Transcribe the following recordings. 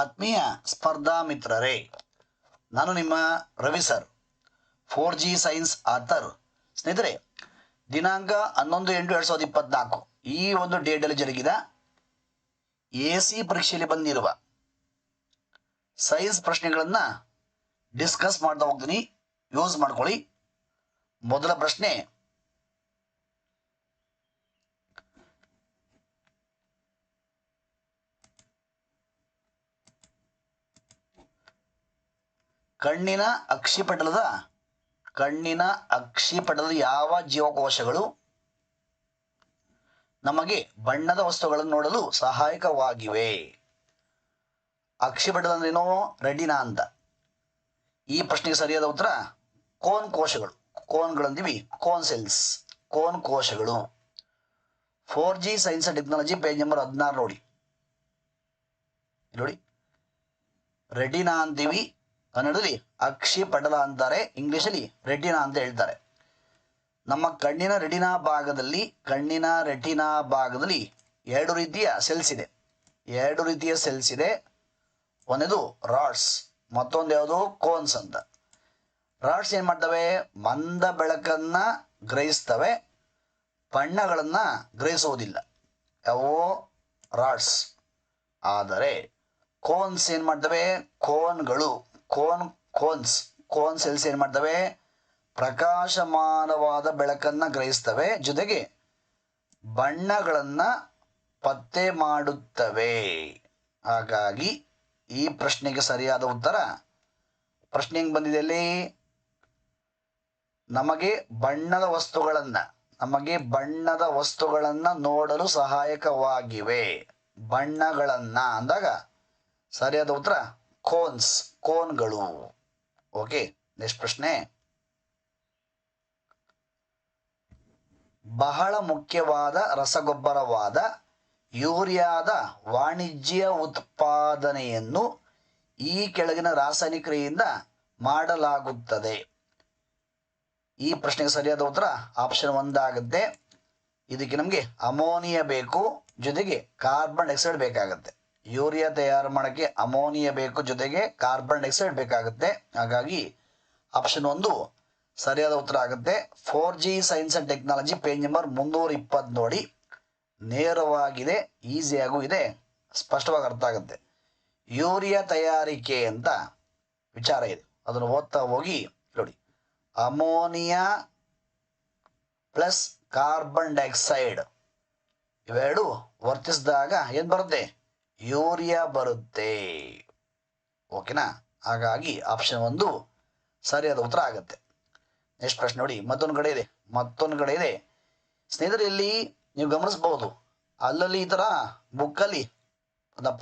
ಆತ್ಮೀಯ ಸ್ಪರ್ಧಾ ಮಿತ್ರರೇ, ನಾನು ನಿಮ್ಮ Ravi sir, four G science author ಸ್ನೇಹಿತರೆ, ದಿನಾಂಕ ಹನ್ನೊಂದು ಎಂಟು ಎರಡು ಸಾವಿರದ ಇಪ್ಪತ್ನಾಲ್ಕು, ಈ ಒಂದು ಡೇಟಲ್ಲಿ ಜರುಗಿದ. ಎ ಸಿ ಪರೀಕ್ಷೆಯಲ್ಲಿ ಬಂದಿರುವ ಸೈನ್ಸ್ ಪ್ರಶ್ನೆಗಳನ್ನು ಡಿಸ್ಕಸ್ ಮಾಡ್ತಾ ಹೋಗ್ತೀನಿ. ಯೂಸ್ ಮಾಡ್ಕೊಳ್ಳಿ. ಮೊದಲ ಪ್ರಶ್ನೆ ಕಣ್ಣಿನ ಅಕ್ಷಿಪಟಲದ ಕಣ್ಣಿನ ಅಕ್ಷಿಪಟಲದ ಯಾವ ಜೀವಕೋಶಗಳು ನಮಗೆ ಬಣ್ಣದ ವಸ್ತುಗಳನ್ನು ನೋಡಲು ಸಹಾಯಕವಾಗಿವೆ? ಅಕ್ಷಿಪಟಲ ಅಂದ್ರೇನೋ? ರೆಡಿನಾ ಅಂತ. ಈ ಪ್ರಶ್ನೆಗೆ ಸರಿಯಾದ ಉತ್ತರ, ಕೋನ್ ಕೋಶಗಳು. ಕೋನ್ಗಳಂತೀವಿ, ಕೋನ್ ಸೆಲ್ಸ್, ಕೋನ್ ಕೋಶಗಳು. Four G science and technology page number ಹದಿನಾರು ನೋಡಿ. ನೋಡಿ. ರೆಡಿನಾ ಅಂತೀವಿ ಕನ್ನಡದಲ್ಲಿ ಅಕ್ಷಿ ಪಟಲ ಅಂತಾರೆ, ಇಂಗ್ಲಿಷಲ್ಲಿ ರೆಟಿನಾ ಅಂತ ಹೇಳ್ತಾರೆ. ನಮ್ಮ ಕಣ್ಣಿನ ರೆಟಿನಾ ಭಾಗದಲ್ಲಿ, ಕಣ್ಣಿನ ರೆಟಿನಾ ಭಾಗದಲ್ಲಿ ಎರಡು ರೀತಿಯ ಸೆಲ್ಸ್ ಇದೆ. ಎರಡು ರೀತಿಯ ಸೆಲ್ಸ್ ಇದೆ. ಒಂದೇದು ರಾಡ್ಸ್ ಮತ್ತೊಂದು ಯಾವುದು ಕೋನ್ಸ್ ಅಂತ. ರಾಡ್ಸ್ ಏನು ಮಾಡ್ತವೆ? ಮಂದ ಬೆಳಕನ್ನ ಗ್ರಹಿಸ್ತವೆ. ಬಣ್ಣಗಳನ್ನು ಗ್ರಹಿಸುವುದಿಲ್ಲ. ಯಾವೋ ರಾಡ್ಸ್ ಆದರೆ ಕೋನ್ಸ್ ಏನು ಮಾಡ್ತವೆ? ಕೋನ್ಗಳು ಕೋನ್ ಕೋನ್ಸ್ ಕೋನ್ ಸೆಲ್ಸ್ ಏನು ಮಾಡ್ತವೆ? ಪ್ರಕಾಶಮಾನವಾದ ಬೆಳಕನ್ನು ಗ್ರಹಿಸ್ತವೆ. ಜೊತೆಗೆ ಬಣ್ಣಗಳನ್ನು ಪತ್ತೆ ಮಾಡುತ್ತವೆ. ಹಾಗಾಗಿ ಈ ಪ್ರಶ್ನೆಗೆ ಸರಿಯಾದ ಉತ್ತರ. ಪ್ರಶ್ನೆ ಹೆಂಗೆ ಬಂದಿದೆ ಅಲ್ಲಿ? ನಮಗೆ ಬಣ್ಣದ ವಸ್ತುಗಳನ್ನು, ನಮಗೆ ಬಣ್ಣದ ವಸ್ತುಗಳನ್ನು ನೋಡಲು ಸಹಾಯಕವಾಗಿವೆ. ಬಣ್ಣಗಳನ್ನು ಅಂದಾಗ ಸರಿಯಾದ ಉತ್ತರ, ಕೋನ್ಸ್. ಕೋನ್ಗಳು. ಓಕೆ ನೆಕ್ಸ್ಟ್ ಪ್ರಶ್ನೆ. ಬಹಳ ಮುಖ್ಯವಾದ ರಸಗೊಬ್ಬರವಾದ ಯೂರಿಯಾದ ವಾಣಿಜ್ಯ ಉತ್ಪಾದನೆಯನ್ನು ಈ ಕೆಳಗಿನ ರಾಸಾಯನಿಕ ಕ್ರಿಯೆಯಿಂದ ಮಾಡಲಾಗುತ್ತದೆ. ಈ ಪ್ರಶ್ನೆಗೆ ಸರಿಯಾದ ಉತ್ತರ ಆಪ್ಷನ್ ಒಂದಾಗುತ್ತೆ ಇದಕ್ಕೆ ನಮಗೆ ಅಮೋನಿಯಾ ಬೇಕು, ಜೊತೆಗೆ ಕಾರ್ಬನ್ ಡೈಆಕ್ಸೈಡ್ ಬೇಕಾಗುತ್ತೆ. ಯೂರಿಯಾ ತಯಾರು ಮಾಡೋಕ್ಕೆ ಅಮೋನಿಯಾ ಬೇಕು ಜೊತೆಗೆ ಕಾರ್ಬನ್ ಡೈಆಕ್ಸೈಡ್ ಬೇಕಾಗುತ್ತೆ. ಹಾಗಾಗಿ ಆಪ್ಷನ್ ಒಂದು ಸರಿಯಾದ ಉತ್ತರ ಆಗುತ್ತೆ. Four G science and technology page number ಮುನ್ನೂರ ಇಪ್ಪತ್ತು ನೋಡಿ. ನೇರವಾಗಿದೆ, ಈಸಿಯಾಗೂ ಇದೆ, ಸ್ಪಷ್ಟವಾಗಿ ಅರ್ಥ ಆಗುತ್ತೆ. ಯೂರಿಯಾ ತಯಾರಿಕೆ ಅಂತ ವಿಚಾರ ಇದೆ. ಅದನ್ನು ಓದ್ತಾ ಹೋಗಿ ನೋಡಿ. ಅಮೋನಿಯಾ ಪ್ಲಸ್ ಕಾರ್ಬನ್ ಡೈಆಕ್ಸೈಡ್ ಇವೆರಡು ವರ್ತಿಸಿದಾಗ ಏನು ಬರುತ್ತೆ? ಯೂರಿಯಾ ಬರುತ್ತೆ. ಓಕೆನಾ ಹಾಗಾಗಿ ಆಪ್ಷನ್ ಒಂದು ಸರಿಯಾದ ಉತ್ತರ ಆಗುತ್ತೆ. ನೆಕ್ಸ್ಟ್ ಪ್ರಶ್ನೆ ನೋಡಿ, ಮತ್ತೊಂದು ಕಡೆ ಇದೆ, ಮತ್ತೊಂದು ಕಡೆ ಇದೆ. ಸ್ನೇಹಿತರೆ ಇಲ್ಲಿ ನೀವು ಗಮನಿಸಬಹುದು, ಅಲ್ಲಲ್ಲಿ ಈ ಥರ ಬುಕ್ಕಲ್ಲಿ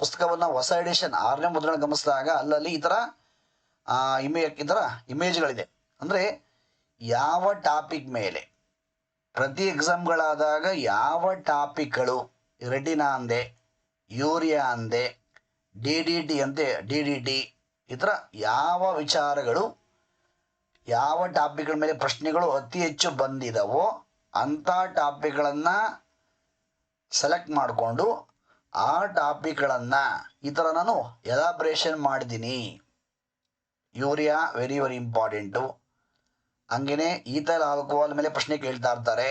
ಪುಸ್ತಕವನ್ನು ಹೊಸ ಎಡಿಷನ್ ಆರನೇ ಮುದ್ರಣ ಗಮನಿಸಿದಾಗ ಅಲ್ಲಲ್ಲಿ ಈ ಥರ ಇಮೇ ಈ ಥರ ಇಮೇಜ್ಗಳಿದೆ ಅಂದರೆ ಯಾವ ಟಾಪಿಕ್ ಮೇಲೆ, ಪ್ರತಿ ಎಕ್ಸಾಮ್ಗಳಾದಾಗ ಯಾವ ಟಾಪಿಕ್ಗಳು ರೆಟಿನಾ ಅಂದೆ ಯೂರಿಯಾ ಅಂದೆ, ಡಿ ಡಿ ಟಿ ಅಂತೆ ಡಿ ಡಿ ಟಿ ಈ ಥರ ಯಾವ ವಿಚಾರಗಳು, ಯಾವ ಟಾಪಿಕ್ಗಳ ಮೇಲೆ ಪ್ರಶ್ನೆಗಳು ಅತಿ ಹೆಚ್ಚು ಬಂದಿದವೋ ಅಂಥ ಟಾಪಿಕ್ಗಳನ್ನು ಸೆಲೆಕ್ಟ್ ಮಾಡಿಕೊಂಡು ಆ ಟಾಪಿಕ್ಗಳನ್ನು ಈ ಥರ ನಾನು ಎಲಾಬ್ರೇಷನ್ ಮಾಡಿದ್ದೀನಿ. Urea very very important. ಹಂಗೆಯೇ ಈ ಥರ ಆಲ್ಕೋಹಾಲ್ ಮೇಲೆ ಪ್ರಶ್ನೆ ಕೇಳ್ತಾ ಇರ್ತಾರೆ.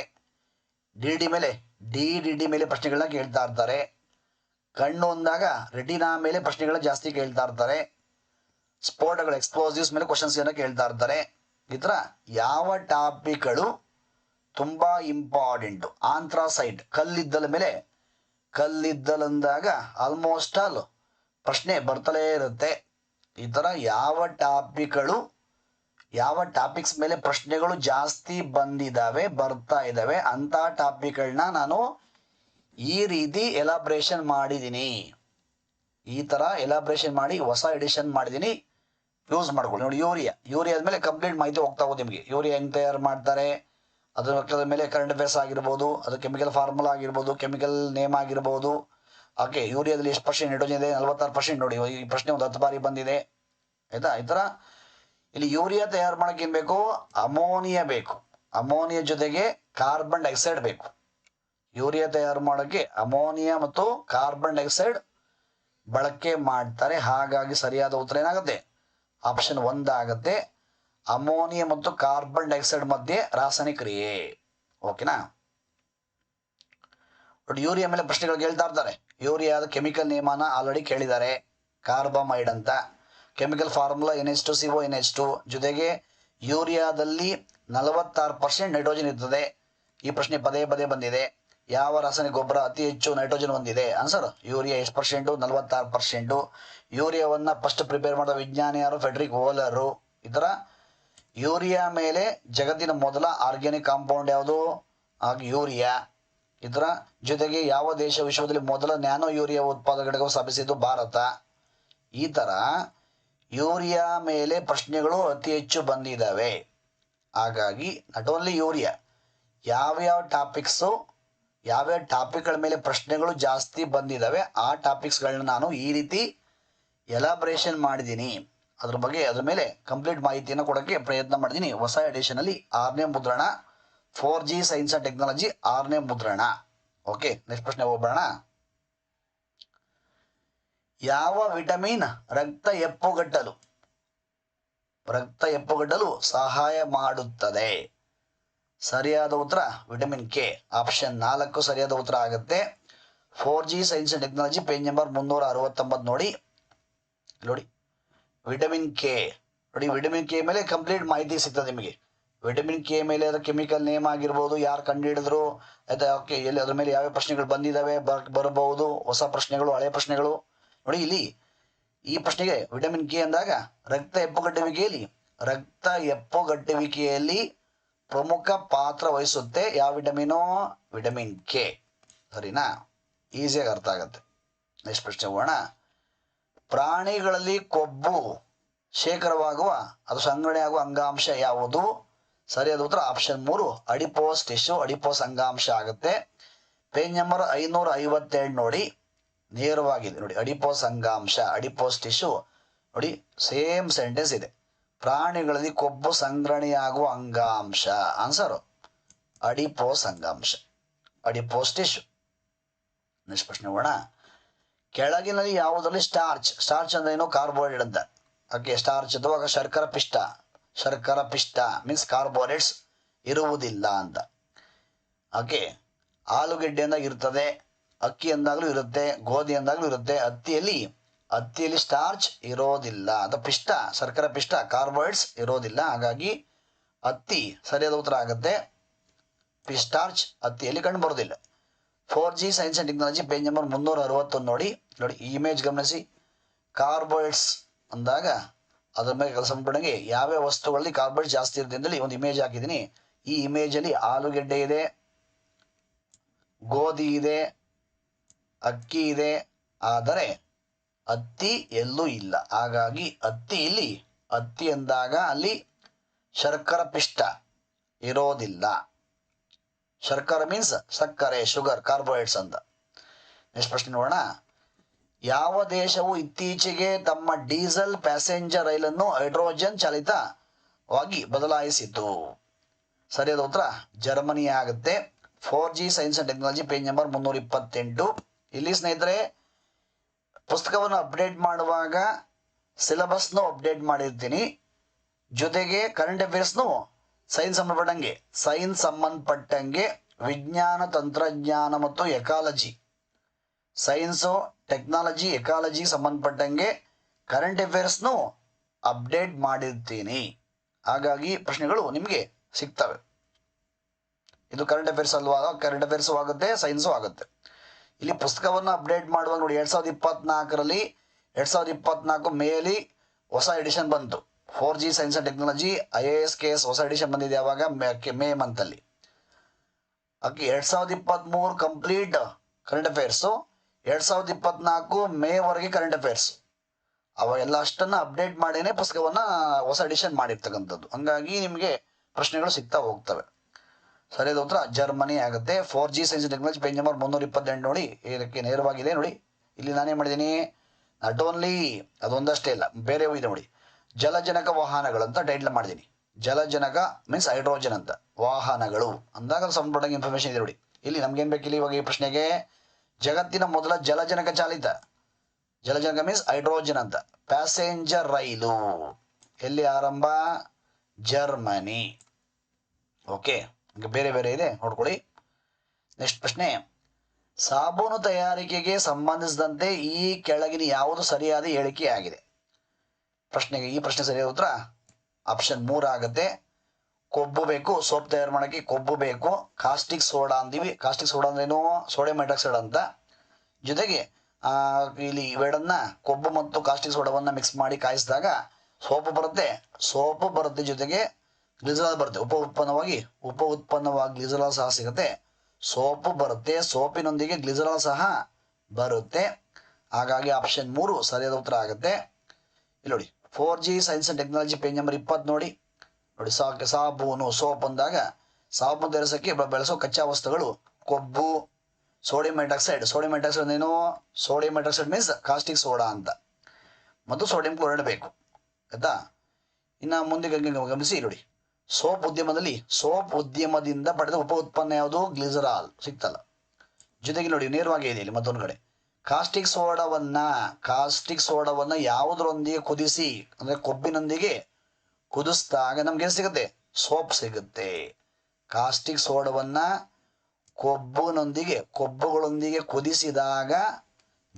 ಡಿ ಡಿ ಮೇಲೆ, ಡಿ ಡಿ ಡಿ ಮೇಲೆ ಪ್ರಶ್ನೆಗಳನ್ನ ಕೇಳ್ತಾ ಇರ್ತಾರೆ. ಕಣ್ಣು ಅಂದಾಗ ರೆಟಿನಾ ಮೇಲೆ ಪ್ರಶ್ನೆಗಳು ಜಾಸ್ತಿ ಕೇಳ್ತಾ ಇರ್ತಾರೆ. ಸ್ಫೋಟಗಳು ಎಕ್ಸ್ಪ್ಲೋಸಿವ್ಸ್ ಮೇಲೆ ಕ್ವಶನ್ಸ್ ಏನೋ ಕೇಳ್ತಾ ಇರ್ತಾರೆ. ಈ ಥರ ಯಾವ ಟಾಪಿಕ್ಗಳು ತುಂಬ ಇಂಪಾರ್ಟೆಂಟು ಆಂಥ್ರಾಸೈಟ್ ಕಲ್ಲಿದ್ದಲ ಮೇಲೆ ಕಲ್ಲಿದ್ದಲಂದಾಗ ಆಲ್ಮೋಸ್ಟ್ ಆಲ್ ಪ್ರಶ್ನೆ ಬರ್ತಲೇ ಇರುತ್ತೆ. ಈ ಥರ ಯಾವ ಟಾಪಿಕ್ಗಳು ಯಾವ ಟಾಪಿಕ್ಸ್ ಮೇಲೆ ಪ್ರಶ್ನೆಗಳು ಜಾಸ್ತಿ ಬಂದಿದ್ದಾವೆ ಬರ್ತಾ ಇದ್ದಾವೆ ಅಂಥ ಟಾಪಿಕ್ಗಳನ್ನ ನಾನು ಈ ರೀತಿ ಎಲಾಬ್ರೇಷನ್ ಮಾಡಿದ್ದೀನಿ ಈ ಥರ ಎಲಾಬ್ರೇಷನ್ ಮಾಡಿ, ಹೊಸ ಎಡಿಷನ್ ಮಾಡಿದ್ದೀನಿ ಯೂಸ್ ಮಾಡ್ಕೊಳ್ಳಿ. ನೋಡಿ ಯೂರಿಯಾ ಯೂರಿಯಾ ಆದಮೇಲೆ ಕಂಪ್ಲೀಟ್ ಮಾಹಿತಿ ಹೋಗ್ತಾ ಹೋಗೋದು ನಿಮಗೆ. ಯೂರಿಯಾ ಹೆಂಗೆ ತಯಾರು ಮಾಡ್ತಾರೆ, ಅದರ ಮೇಲೆ ಕರೆಂಟ್ ಅಫೇರ್ಸ್ ಆಗಿರ್ಬೋದು, ಅದು ಕೆಮಿಕಲ್ ಫಾರ್ಮುಲಾ ಆಗಿರ್ಬೋದು ಕೆಮಿಕಲ್ ನೇಮ್ ಆಗಿರ್ಬೋದು. ಓಕೆ ಯೂರಿಯಾದಲ್ಲಿ ಎಷ್ಟು ಪರ್ಸೆಂಟ್ ನೈಟ್ರೋಜನ್ ಇದೆ? ನಲ್ವತ್ತಾರು ಪರ್ಸೆಂಟ್ ನೋಡಿ, ಈ ಪ್ರಶ್ನೆ ಒಂದು ಹತ್ತು ಬಾರಿ ಬಂದಿದೆ. ಆಯಿತಾ? ಈ ಥರ ಇಲ್ಲಿ ಯೂರಿಯಾ ತಯಾರು ಮಾಡೋಕೆ ಏನು ಬೇಕು? ಅಮೋನಿಯಾ ಬೇಕು. ಅಮೋನಿಯಾ ಜೊತೆಗೆ ಕಾರ್ಬನ್ ಡೈಆಕ್ಸೈಡ್ ಬೇಕು. ಯೂರಿಯಾ ತಯಾರು ಮಾಡೋಕ್ಕೆ ಅಮೋನಿಯಾ ಮತ್ತು ಕಾರ್ಬನ್ ಡೈಆಕ್ಸೈಡ್ ಬಳಕೆ ಮಾಡ್ತಾರೆ. ಹಾಗಾಗಿ ಸರಿಯಾದ ಉತ್ತರ ಏನಾಗುತ್ತೆ? ಆಪ್ಷನ್ ಒಂದಾಗುತ್ತೆ ಅಮೋನಿಯಾ ಮತ್ತು ಕಾರ್ಬನ್ ಡೈಆಕ್ಸೈಡ್ ಮಧ್ಯೆ ರಾಸಾಯನಿಕ ಕ್ರಿಯೆ. ಓಕೆನಾ ಬಟ್ ಯೂರಿಯಾ ಮೇಲೆ ಪ್ರಶ್ನೆಗಳು ಕೇಳ್ತಾ ಇರ್ತಾರೆ. ಯೂರಿಯಾದ ಕೆಮಿಕಲ್ ನೇಮನ ಆಲ್ರೆಡಿ ಕೇಳಿದ್ದಾರೆ. ಕಾರ್ಬಮೈಡ್ ಅಂತ. Chemical formula N H two C O N H two ಜೊತೆಗೆ ಯೂರಿಯಾದಲ್ಲಿ ನಲವತ್ತಾರು ಪರ್ಸೆಂಟ್ ನೈಟ್ರೋಜನ್ ಇರ್ತದೆ. ಈ ಪ್ರಶ್ನೆ ಪದೇ ಪದೇ ಬಂದಿದೆ. ಯಾವ ರಾಸಾಯನಿಕ ಗೊಬ್ಬರ ಅತಿ ಹೆಚ್ಚು ನೈಟ್ರೋಜನ್ ಹೊಂದಿದೆ? ಆನ್ಸರ್ ಯೂರಿಯಾ ಎಷ್ಟು ಪರ್ಸೆಂಟು ನಲವತ್ತಾರು ಪರ್ಸೆಂಟು ಯೂರಿಯಾವನ್ನ ಫಸ್ಟ್ ಪ್ರಿಪೇರ್ ಮಾಡಿದ ವಿಜ್ಞಾನಿ ಯಾರು? ಫೆಡ್ರಿಕ್ ಓಲರು ಇದರ ಯೂರಿಯಾ ಮೇಲೆ ಜಗತ್ತಿನ ಮೊದಲ ಆರ್ಗ್ಯಾನಿಕ್ ಕಾಂಪೌಂಡ್ ಯಾವುದು? ಹಾಗೆ ಯೂರಿಯಾ ಇದರ ಜೊತೆಗೆ ಯಾವ ದೇಶ ವಿಶ್ವದಲ್ಲಿ ಮೊದಲ ನ್ಯಾನೋ ಯೂರಿಯಾ ಉತ್ಪಾದಕ ಘಟಕ ಸ್ಥಾಪಿಸಿದ್ದು? ಭಾರತ. ಈ ಥರ ಯೂರಿಯಾ ಮೇಲೆ ಪ್ರಶ್ನೆಗಳು ಅತಿ ಹೆಚ್ಚು ಬಂದಿದ್ದಾವೆ. ಹಾಗಾಗಿ ನಾಟ್ ಓನ್ಲಿ ಯೂರಿಯಾ ಯಾವ್ಯಾವ ಟಾಪಿಕ್ಸು ಯಾವ್ಯಾವ ಟಾಪಿಕ್ಗಳ ಮೇಲೆ ಪ್ರಶ್ನೆಗಳು ಜಾಸ್ತಿ ಬಂದಿದ್ದಾವೆ ಆ ಟಾಪಿಕ್ಸ್ಗಳನ್ನ ನಾನು ಈ ರೀತಿ ಎಲಾಬ್ರೇಷನ್ ಮಾಡಿದ್ದೀನಿ. ಅದ್ರ ಬಗ್ಗೆ ಅದ್ರ ಮೇಲೆ ಕಂಪ್ಲೀಟ್ ಮಾಹಿತಿಯನ್ನು ಕೊಡೋಕ್ಕೆ ಪ್ರಯತ್ನ ಮಾಡಿದ್ದೀನಿ ಹೊಸ ಎಡಿಷನಲ್ಲಿ ಆರನೇ ಮುದ್ರಣ four G science and technology ಆರನೇ ಮುದ್ರಣ. ಓಕೆ ನೆಕ್ಸ್ಟ್ ಪ್ರಶ್ನೆ ಹೋಗ್ಬೋಣ ಯಾವ ವಿಟಮಿನ್ ರಕ್ತ ಎಪ್ಪುಗಟ್ಟಲು ರಕ್ತ ಎಪ್ಪುಗಟ್ಟಲು ಸಹಾಯ ಮಾಡುತ್ತದೆ? ಸರಿಯಾದ ಉತ್ತರ ವಿಟಮಿನ್ ಕೆ ಆಪ್ಷನ್ ನಾಲ್ಕು, ಸರಿಯಾದ ಉತ್ತರ ಆಗುತ್ತೆ. Four G science and technology page number ಮುನ್ನೂರ ಅರವತ್ತೊಂಬತ್ತು ನೋಡಿ. ನೋಡಿ. ವಿಟಮಿನ್ ಕೆ ನೋಡಿ ವಿಟಮಿನ್ ಕೆ ಮೇಲೆ ಕಂಪ್ಲೀಟ್ ಮಾಹಿತಿ ಸಿಗ್ತದೆ ನಿಮಗೆ. ವಿಟಮಿನ್ ಕೆ ಮೇಲೆ ಅದರ ಕೆಮಿಕಲ್ ನೇಮ್ ಆಗಿರ್ಬೋದು, ಯಾರು ಕಂಡುಹಿಡಿದ್ರು ಆಯ್ತಾ ಓಕೆ ಎಲ್ಲಿ ಅದ್ರ ಮೇಲೆ ಯಾವ್ಯಾವ ಪ್ರಶ್ನೆಗಳು ಬಂದಿದ್ದಾವೆ ಬರ್ ಬರಬಹುದು, ಹೊಸ ಪ್ರಶ್ನೆಗಳು, ಹಳೆ ಪ್ರಶ್ನೆಗಳು. ನೋಡಿ, ಇಲ್ಲಿ ಈ ಪ್ರಶ್ನೆಗೆ ವಿಟಮಿನ್ ಕೆ ಅಂದಾಗ, ರಕ್ತ ಎಪ್ಪುಗಟ್ಟುವಿಕೆಯಲ್ಲಿ ರಕ್ತ ಎಪ್ಪುಗಟ್ಟುವಿಕೆಯಲ್ಲಿ ಪ್ರಮುಖ ಪಾತ್ರ ವಹಿಸುತ್ತೆ. ಯಾವ ವಿಟಮಿನು? Vitamin K. ಸರಿನಾ? ಈಸಿಯಾಗಿ ಅರ್ಥ ಆಗುತ್ತೆ. ನೆಕ್ಸ್ಟ್ ಪ್ರಶ್ನೆ ಹೋಗೋಣ. ಪ್ರಾಣಿಗಳಲ್ಲಿ ಕೊಬ್ಬು ಶೇಖರವಾಗುವ, ಅದು ಸಂಗ್ರಹಣೆ ಆಗುವ ಅಂಗಾಂಶ ಯಾವುದು? ಸರಿಯಾದ ಉತ್ತರ ಆಪ್ಷನ್ ಮೂರು. ಅಡಿಪೋಸ್ ಟಿಶ್ಯೂ, ಅಡಿಪೋಸ್ ಅಂಗಾಂಶ ಆಗುತ್ತೆ. ಪೇಜ್ ನಂಬರ್ ಐನೂರ ಐವತ್ತೆರಡು ನೋಡಿ. ನೇರವಾಗಿದೆ ನೋಡಿ. ಅಡಿಪೋಸ್ ಅಂಗಾಂಶ, ಅಡಿಪೋಸ್ ಟಿಶ್ಯೂ. ನೋಡಿ, ಸೇಮ್ ಸೆಂಟೆನ್ಸ್ ಇದೆ. ಪ್ರಾಣಿಗಳಲ್ಲಿ ಕೊಬ್ಬು ಸಂಗ್ರಹಣೆಯಾಗುವ ಅಂಗಾಂಶ. ಆನ್ಸರು ಅಡಿಪೋಸ್ ಅಂಗಾಂಶ ಅಡಿಪೋಸ್ ಟಿಶ್ಯೂ ನೆಕ್ಸ್ಟ್ ಪ್ರಶ್ನೆ ಕೆಳಗಿನಲ್ಲಿ ಯಾವುದರಲ್ಲಿ ಸ್ಟಾರ್ಚ್ ಸ್ಟಾರ್ಚ್ ಅಂದ್ರೆ ಏನು? ಕಾರ್ಬೋಹೈಡ್ರೇಟ್ ಅಂತ. ಓಕೆ ಸ್ಟಾರ್ಚ್ ಅಥವಾ ಶರ್ಕರ ಪಿಷ್ಟ. ಶರ್ಕರ ಪಿಷ್ಟ ಮೀನ್ಸ್ ಕಾರ್ಬೋಹೈಡ್ರೇಟ್ಸ್ ಇರುವುದಿಲ್ಲ ಅಂತ. ಓಕೆ ಅಂದಾಗ ಇರ್ತದೆ ಅಕ್ಕಿ ಅಂದಾಗಲೂ ಇರುತ್ತೆ ಗೋಧಿ ಅಂದಾಗಲೂ ಇರುತ್ತೆ, ಹತ್ತಿಯಲ್ಲಿ ಹತ್ತಿಯಲ್ಲಿ ಸ್ಟಾರ್ಚ್ ಇರೋದಿಲ್ಲ. ಅದು ಪಿಷ್ಟ ಸರ್ಕಾರ ಪಿಷ್ಟ ಕಾರ್ಬೋಹೈಡ್ಸ್ ಇರೋದಿಲ್ಲ. ಹಾಗಾಗಿ ಹತ್ತಿ ಸರಿಯಾದ ಉತ್ತರ ಆಗುತ್ತೆ. ಸ್ಟಾರ್ಚ್ ಹತ್ತಿಯಲ್ಲಿ ಕಂಡು ಬರೋದಿಲ್ಲ. Four G science and technology page number ಮುನ್ನೂರ ಅರವತ್ತೊಂದು ನೋಡಿ. ನೋಡಿ, ಈ ಇಮೇಜ್ ಗಮನಿಸಿ. ಕಾರ್ಬೋಹೈಡ್ಸ್ ಅಂದಾಗ ಅದರ ಮೇಲೆ ಕೆಲಸ ಯಾವ ಯಾವ್ಯಾವ ವಸ್ತುಗಳಲ್ಲಿ ಕಾರ್ಬೋಹೈಡ್ರೇಟ್ ಜಾಸ್ತಿ ಇರುತ್ತೆ ಅಂತೇಳಿ ಒಂದು ಇಮೇಜ್ ಹಾಕಿದ್ದೀನಿ. ಈ ಇಮೇಜಲ್ಲಿ ಆಲೂಗೆಡ್ಡೆ ಇದೆ, ಗೋಧಿ ಇದೆ, ಅಕ್ಕಿ ಇದೆ. ಆದರೆ ಹತ್ತಿ ಎಲ್ಲೂ ಇಲ್ಲ. ಹಾಗಾಗಿ ಹತ್ತಿ ಇಲ್ಲಿ. ಹತ್ತಿ ಎಂದಾಗ ಅಲ್ಲಿ ಶರ್ಕರ ಪಿಷ್ಟ ಇರೋದಿಲ್ಲ. ಶರ್ಕರ ಮೀನ್ಸ್ ಸಕ್ಕರೆ ಶುಗರ್ ಕಾರ್ಬೋಹೈಡ್ರೇಟ್ಸ್ ಅಂತ. ನೆಕ್ಸ್ಟ್ ಪ್ರಶ್ನೆ ನೋಡೋಣ. ಯಾವ ದೇಶವು ಇತ್ತೀಚೆಗೆ ತಮ್ಮ ಡೀಸೆಲ್ ಪ್ಯಾಸೆಂಜರ್ ರೈಲನ್ನು ಹೈಡ್ರೋಜನ್ ಚಾಲಿತವಾಗಿ ಬದಲಾಯಿಸಿತು? ಸರಿಯಾದ ಉತ್ತರ ಜರ್ಮನಿ ಆಗುತ್ತೆ four G science and technology page number ಮುನ್ನೂರ ಇಪ್ಪತ್ತೆಂಟು. ಇಲ್ಲಿ ಸ್ನೇಹಿತರೆ ಪುಸ್ತಕವನ್ನು ಅಪ್ಡೇಟ್ ಮಾಡುವಾಗ ಸಿಲೆಬಸ್ನು ಅಪ್ಡೇಟ್ ಮಾಡಿರ್ತೀನಿ. ಜೊತೆಗೆ ಕರೆಂಟ್ ಅಫೇರ್ಸ್ನು ಸೈನ್ಸ್ ಸಂಬಂಧಪಟ್ಟಂಗೆ ಸೈನ್ಸ್ ಸಂಬಂಧಪಟ್ಟಂಗೆ ವಿಜ್ಞಾನ, ತಂತ್ರಜ್ಞಾನ ಮತ್ತು ಎಕಾಲಜಿ ಸೈನ್ಸು ಟೆಕ್ನಾಲಜಿ ಎಕಾಲಜಿ ಸಂಬಂಧಪಟ್ಟಂಗೆ ಕರೆಂಟ್ ಅಫೇರ್ಸ್ನು ಅಪ್ಡೇಟ್ ಮಾಡಿರ್ತೀನಿ. ಹಾಗಾಗಿ ಪ್ರಶ್ನೆಗಳು ನಿಮಗೆ ಸಿಗ್ತವೆ. ಇದು ಕರೆಂಟ್ ಅಫೇರ್ಸ್ ಅಲ್ವಾ? ಕರೆಂಟ್ ಅಫೇರ್ಸು ಆಗುತ್ತೆ ಸೈನ್ಸು ಆಗುತ್ತೆ. ಇಲ್ಲಿ ಪುಸ್ತಕವನ್ನು ಅಪ್ಡೇಟ್ ಮಾಡುವಾಗ ನೋಡಿ, ಎರಡ್ ಸಾವಿರದ ಇಪ್ಪತ್ನಾಲ್ಕರಲ್ಲಿ, ಎರಡ್ ಸಾವಿರದ ಇಪ್ಪತ್ನಾಲ್ಕು ಮೇಲಿ ಹೊಸ ಎಡಿಷನ್ ಬಂತು. Four G science and technology I A S K S ಹೊಸ ಎಡಿಷನ್ ಬಂದಿದೆ ಯಾವಾಗ? ಮೇ- ಮಂತಲ್ಲಿ ಅಕ್ಕಿ, ಎರಡ್ ಸಾವಿರದ ಇಪ್ಪತ್ತ್ಮೂರು ಕಂಪ್ಲೀಟ್ ಕರೆಂಟ್ ಅಫೇರ್ಸು ಎರಡ್ ಸಾವಿರದ ಇಪ್ಪತ್ನಾಲ್ಕು ಮೇವರೆಗೆ ಕರೆಂಟ್ ಅಫೇರ್ಸ್ ಅವೆಲ್ಲ ಅಷ್ಟನ್ನು ಅಪ್ಡೇಟ್ ಮಾಡೇನೆ ಪುಸ್ತಕವನ್ನ ಹೊಸ ಎಡಿಷನ್ ಮಾಡಿರ್ತಕ್ಕಂಥದ್ದು. ಹಂಗಾಗಿ ನಿಮಗೆ ಪ್ರಶ್ನೆಗಳು ಸಿಗ್ತಾ ಹೋಗ್ತವೆ. ಸರಿಯಾದ ಉತ್ತರ ಜರ್ಮನಿ ಆಗುತ್ತೆ. Four G science technology page number ಮುನ್ನೂರ ಇಪ್ಪತ್ತೆಂಟು ನೋಡಿ. ಇದಕ್ಕೆ ನೇರವಾಗಿದೆ ನೋಡಿ. ಇಲ್ಲಿ ನಾನೇ ಮಾಡಿದ್ದೀನಿ? ನಾಟ್ ಓನ್ಲಿ ಅದೊಂದಷ್ಟೇ ಇಲ್ಲ ಬೇರೆ ಇದೆ ನೋಡಿ. ಜಲಜನಕ ವಾಹನಗಳು ಅಂತ ಟೈಟ್ಲ್ ಮಾಡಿದ್ದೀನಿ. ಜಲಜನಕ ಮೀನ್ಸ್ ಹೈಡ್ರೋಜನ್ ಅಂತ. ವಾಹನಗಳು. ಅಂದಾಗ ಸಂಪೂರ್ಣ ಇನ್ಫಾರ್ಮೇಶನ್ ಇದೆ ನೋಡಿ. ಇಲ್ಲಿ ನಮ್ಗೇನು ಬೇಕಿಲ್ಲ ಇವಾಗ ಈ ಪ್ರಶ್ನೆಗೆ? ಜಗತ್ತಿನ ಮೊದಲ ಜಲಜನಕ ಚಾಲಿತ. ಜಲಜನಕ ಮೀನ್ಸ್ ಹೈಡ್ರೋಜನ್ ಅಂತ. ಪ್ಯಾಸೆಂಜರ್ ರೈಲು. ಎಲ್ಲಿ ಆರಂಭ? ಜರ್ಮನಿ. ಓಕೆ ಬೇರೆ ಬೇರೆ ಇದೆ, ನೋಡ್ಕೊಳ್ಳಿ. ನೆಕ್ಸ್ಟ್ ಪ್ರಶ್ನೆ. ಸಾಬೂನು ತಯಾರಿಕೆಗೆ ಸಂಬಂಧಿಸಿದಂತೆ ಈ ಕೆಳಗಿನ ಯಾವುದು ಸರಿಯಾದ ಹೇಳಿಕೆಯಾಗಿದೆ ಪ್ರಶ್ನೆಗೆ ಈ ಪ್ರಶ್ನೆ ಸರಿಯಾದ ಉತ್ತರ? ಆಪ್ಷನ್ ಮೂರು ಆಗುತ್ತೆ. ಕೊಬ್ಬು ಬೇಕು, ಸೋಪ್ ತಯಾರು ಮಾಡೋಕ್ಕೆ ಕೊಬ್ಬು ಬೇಕು, ಕಾಸ್ಟಿಕ್ ಸೋಡಾ ಅಂತೀವಿ. ಕಾಸ್ಟಿಕ್ ಸೋಡಾ ಅಂದ್ರೇನು ಸೋಡಿಯಂ ಹೈಡ್ರಾಕ್ಸೈಡ್ ಅಂತ. ಜೊತೆಗೆ ಇಲ್ಲಿ ಇವೆರಡನ್ನ ಕೊಬ್ಬು ಮತ್ತು ಕಾಸ್ಟಿಕ್ ಸೋಡಾವನ್ನ ಮಿಕ್ಸ್ ಮಾಡಿ ಕಾಯಿಸಿದಾಗ ಸೋಪು ಬರುತ್ತೆ. ಸೋಪು ಬರುತ್ತೆ ಜೊತೆಗೆ ಗ್ಲಿಸರಾಲ್ ಬರುತ್ತೆ. ಉಪ ಉತ್ಪನ್ನವಾಗಿ ಉಪ ಉತ್ಪನ್ನವಾಗಿ ಗ್ಲಿಸರಾಲ್ ಸಹ ಸಿಗುತ್ತೆ. ಸೋಪು ಬರುತ್ತೆ. ಸೋಪಿನೊಂದಿಗೆ ಗ್ಲಿಸರಾಲ್ ಸಹ ಬರುತ್ತೆ. ಹಾಗಾಗಿ ಆಪ್ಷನ್ ಮೂರು ಸರಿಯಾದ ಉತ್ತರ ಆಗುತ್ತೆ. ಇಲ್ಲಿ ನೋಡಿ four G science and technology page number ಇಪ್ಪತ್ತು ನೋಡಿ. ನೋಡಿ ಸಾ ಸಾಬೂನು ಸೋಪ್ ಅಂದಾಗ ಸಾಬೂನು ತಯಾರಿಸೋಕ್ಕೆ ಬೆಳೆಸೋ ಕಚ್ಚಾ ವಸ್ತುಗಳು ಕೊಬ್ಬು ಸೋಡಿಯಂ ಹೈಡ್ರಾಕ್ಸೈಡ್ ಸೋಡಿಯಂ ಹೈಡ್ರಾಕ್ಸೈಡ್ ಏನು? Sodium hydroxide means caustic soda ಅಂತ. ಮತ್ತು ಸೋಡಿಯಂ ಕ್ಲೋರೈಡ್ ಬೇಕು. ಆಯ್ತಾ? ಇನ್ನು ಮುಂದೆ ಗಮನಿಸಿ ನೋಡಿ. ಸೋಪ್ ಉದ್ಯಮದಲ್ಲಿ ಸೋಪ್ ಉದ್ಯಮದಿಂದ ಪಡೆದ ಉಪ ಉತ್ಪನ್ನ ಯಾವುದು? ಗ್ಲಿಸರಾಲ್ ಸಿಗ್ತಲ್ಲ. ಜೊತೆಗೆ ನೋಡಿ, ನೇರವಾಗಿ ಇದೆ ಇಲ್ಲಿ ಮತ್ತೊಂದು ಕಡೆ. ಕಾಸ್ಟಿಕ್ ಸೋಡವನ್ನ ಕಾಸ್ಟಿಕ್ ಸೋಡವನ್ನ ಯಾವುದರೊಂದಿಗೆ ಕುದಿಸಿ, ಅಂದ್ರೆ ಕೊಬ್ಬಿನೊಂದಿಗೆ ಕುದಿಸಿದಾಗ ನಮ್ಗೆ ಏನು ಸಿಗುತ್ತೆ? ಸೋಪ್ ಸಿಗುತ್ತೆ. ಕಾಸ್ಟಿಕ್ ಸೋಡವನ್ನ ಕೊಬ್ಬಿನೊಂದಿಗೆ, ಕೊಬ್ಬುಗಳೊಂದಿಗೆ ಕುದಿಸಿದಾಗ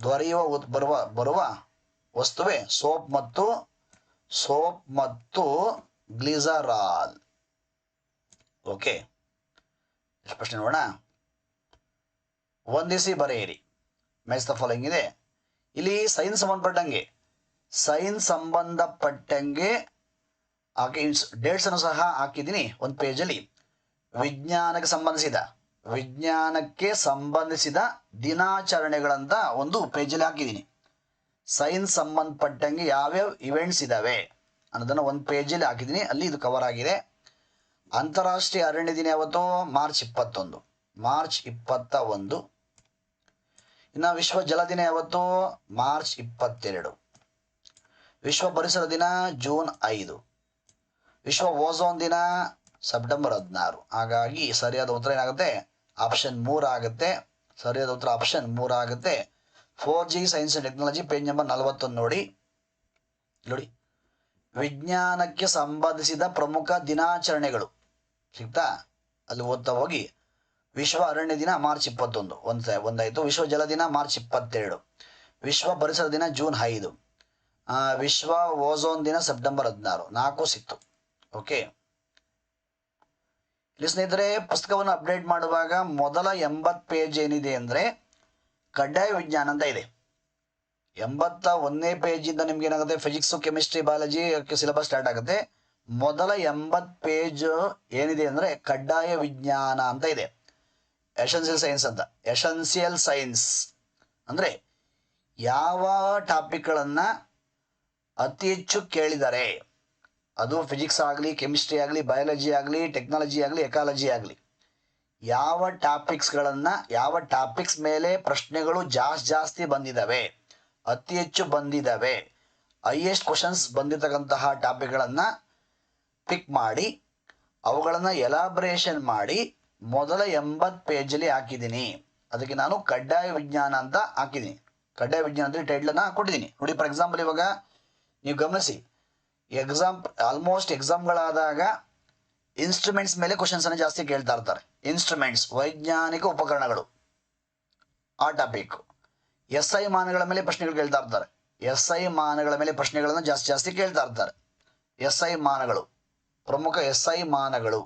ದೊರೆಯುವ ಬರುವ ಬರುವ ವಸ್ತುವೇ ಸೋಪ್ ಮತ್ತು ಸೋಪ್ ಮತ್ತು ಗ್ಲಿಸರಾಲ್. ಓಕೆ. ಪ್ರಶ್ನೆ ನೋಡೋಣ. ಒಂದಿಸಿ ಬರೆಯಿರಿ. ಮ್ಯಾಚ್ ದ ಫಾಲೋಯಿಂಗ್ ಇದೆ. ಇಲ್ಲಿ ಸೈನ್ಸ್ ಸಂಬಂಧಪಟ್ಟಂಗೆ ಸೈನ್ಸ್ ಸಂಬಂಧಪಟ್ಟಂಗೆ ಹಾಗೆ ಡೇಟ್ಸ್ ಅನ್ನು ಸಹ ಹಾಕಿದ್ದೀನಿ ಒಂದು ಪೇಜಲ್ಲಿ ವಿಜ್ಞಾನಕ್ಕೆ ಸಂಬಂಧಿಸಿದ ವಿಜ್ಞಾನಕ್ಕೆ ಸಂಬಂಧಿಸಿದ ದಿನಾಚರಣೆಗಳಂತ ಒಂದು ಪೇಜಲ್ಲಿ ಹಾಕಿದ್ದೀನಿ. ಸೈನ್ಸ್ ಸಂಬಂಧಪಟ್ಟಂಗೆ ಯಾವ್ಯಾವ ಇವೆಂಟ್ಸ್ ಇದಾವೆ? ಅನ್ನೋದನ್ನ ಒಂದು ಪೇಜಲ್ಲಿ ಹಾಕಿದ್ದೀನಿ ಅಲ್ಲಿ ಇದು ಕವರ್ ಆಗಿದೆ. ಅಂತಾರಾಷ್ಟ್ರೀಯ ಅರಣ್ಯ ದಿನ ಯಾವತ್ತು? ಮಾರ್ಚ್ ಇಪ್ಪತ್ತೊಂದು. ಮಾರ್ಚ್ ಇಪ್ಪತ್ತ ಒಂದು. ಇನ್ನು ವಿಶ್ವ ಜಲ ದಿನ ಯಾವತ್ತು? ಮಾರ್ಚ್ ಇಪ್ಪತ್ತೆರಡು. ವಿಶ್ವ ಪರಿಸರ ದಿನ ಜೂನ್ ಐದು. ವಿಶ್ವ ಓಝೋನ್ ದಿನ ಸೆಪ್ಟೆಂಬರ್ ಹದಿನಾರು. ಹಾಗಾಗಿ ಸರಿಯಾದ ಉತ್ತರ ಏನಾಗುತ್ತೆ? ಆಪ್ಷನ್ ಮೂರ್ ಆಗುತ್ತೆ. ಸರಿಯಾದ ಉತ್ತರ ಆಪ್ಷನ್ ಮೂರ್ ಆಗುತ್ತೆ. Four G science and technology page number ನಲವತ್ತೊಂದು ನೋಡಿ. ನೋಡಿ. ವಿಜ್ಞಾನಕ್ಕೆ ಸಂಬಂಧಿಸಿದ ಪ್ರಮುಖ ದಿನಾಚರಣೆಗಳು. ಸಿಗ್ತಾ? ಅಲ್ಲಿ ಓದ್ತಾ ಹೋಗಿ. ವಿಶ್ವ ಅರಣ್ಯ ದಿನ ಮಾರ್ಚ್ ಇಪ್ಪತ್ತೊಂದು. ಒಂದು ಒಂದಾಯಿತು. ವಿಶ್ವ ಜಲ ದಿನ ಮಾರ್ಚ್ ಇಪ್ಪತ್ತೆರಡು. ವಿಶ್ವ ಪರಿಸರ ದಿನ ಜೂನ್ ಐದು. ವಿಶ್ವ ಓಝೋನ್ ದಿನ ಸೆಪ್ಟೆಂಬರ್ ಹದಿನಾರು. ನಾಲ್ಕು ಸಿಕ್ತು. ಓಕೆ. ಸ್ನೇಹಿತರೆ, ಪುಸ್ತಕವನ್ನು ಅಪ್ಡೇಟ್ ಮಾಡುವಾಗ ಮೊದಲ ಎಂಬತ್ತು ಪೇಜ್ ಏನಿದೆ ಅಂದರೆ ಕಡ್ಡಾಯ ವಿಜ್ಞಾನ ಅಂತ ಇದೆ. ಎಂಬತ್ತ ಒಂದನೇ ಪೇಜಿಂದ ನಿಮ್ಗೆ ಏನಾಗುತ್ತೆ? Physics chemistry biology syllabus start ಆಗುತ್ತೆ. ಮೊದಲ ಎಂಬತ್ತು ಪೇಜ್ ಏನಿದೆ ಅಂದರೆ ಕಡ್ಡಾಯ ವಿಜ್ಞಾನ ಅಂತ ಇದೆ. ಎಸೆನ್ಸಿಯಲ್ ಸೈನ್ಸ್ ಅಂತ. ಎಸೆನ್ಸಿಯಲ್ ಸೈನ್ಸ್ ಅಂದರೆ ಯಾವ ಟಾಪಿಕ್ಗಳನ್ನು ಅತಿ ಹೆಚ್ಚು ಕೇಳಿದ್ದಾರೆ ಅದು ಫಿಸಿಕ್ಸ್ ಆಗಲಿ ಕೆಮಿಸ್ಟ್ರಿ ಆಗಲಿ ಬಯಾಲಜಿ ಆಗಲಿ ಟೆಕ್ನಾಲಜಿ ಆಗಲಿ ಎಕಾಲಜಿ ಆಗಲಿ, ಯಾವ ಟಾಪಿಕ್ಸ್ಗಳನ್ನು ಯಾವ ಟಾಪಿಕ್ಸ್ ಮೇಲೆ ಪ್ರಶ್ನೆಗಳು ಜಾಸ್ತಿ ಜಾಸ್ತಿ ಬಂದಿದ್ದಾವೆ ಅತಿ ಹೆಚ್ಚು ಬಂದಿದ್ದಾವೆ. ಹೈಯೆಸ್ಟ್ ಕ್ವಶನ್ಸ್ ಬಂದಿರತಕ್ಕಂತಹ ಟಾಪಿಕ್ಗಳನ್ನು ಪಿಕ್ ಮಾಡಿ, ಅವುಗಳನ್ನು ಎಲಾಬ್ರೇಷನ್ ಮಾಡಿ ಮೊದಲ ಎಂಬತ್ತು ಪೇಜಲ್ಲಿ ಹಾಕಿದ್ದೀನಿ. ಅದಕ್ಕೆ ನಾನು ಕಡ್ಡಾಯ ವಿಜ್ಞಾನ ಅಂತ ಹಾಕಿದ್ದೀನಿ. ಕಡ್ಡಾಯ ವಿಜ್ಞಾನ ಅಂದರೆ ಟೈಟ್ಲನ್ನು ಕೊಟ್ಟಿದ್ದೀನಿ. ನೋಡಿ ಫಾರ್ ಎಕ್ಸಾಂಪಲ್ ಇವಾಗ ನೀವು ಗಮನಿಸಿ ಎಕ್ಸಾಮ್ ಆಲ್ಮೋಸ್ಟ್ ಎಕ್ಸಾಮ್ಗಳಾದಾಗ ಇನ್ಸ್ಟ್ರೂಮೆಂಟ್ಸ್ ಮೇಲೆ ಕ್ವಶನ್ಸ್ ಅನ್ನು ಜಾಸ್ತಿ ಕೇಳ್ತಾ ಇರ್ತಾರೆ. ಇನ್ಸ್ಟ್ರೂಮೆಂಟ್ಸ್ ವೈಜ್ಞಾನಿಕ ಉಪಕರಣಗಳು. ಆ ಟಾಪಿಕ್ ಎಸ್ ಐ ಮಾನಗಳ ಮೇಲೆ ಪ್ರಶ್ನೆಗಳು ಕೇಳ್ತಾ ಇರ್ತಾರೆ. ಎಸ್ ಐ ಮಾನಗಳ ಮೇಲೆ ಪ್ರಶ್ನೆಗಳನ್ನು ಜಾಸ್ತಿ ಜಾಸ್ತಿ ಕೇಳ್ತಾ ಇರ್ತಾರೆ. ಎಸ್ ಐ ಮಾನಗಳು, ಪ್ರಮುಖ ಎಸ್ ಐ ಮಾನಗಳು.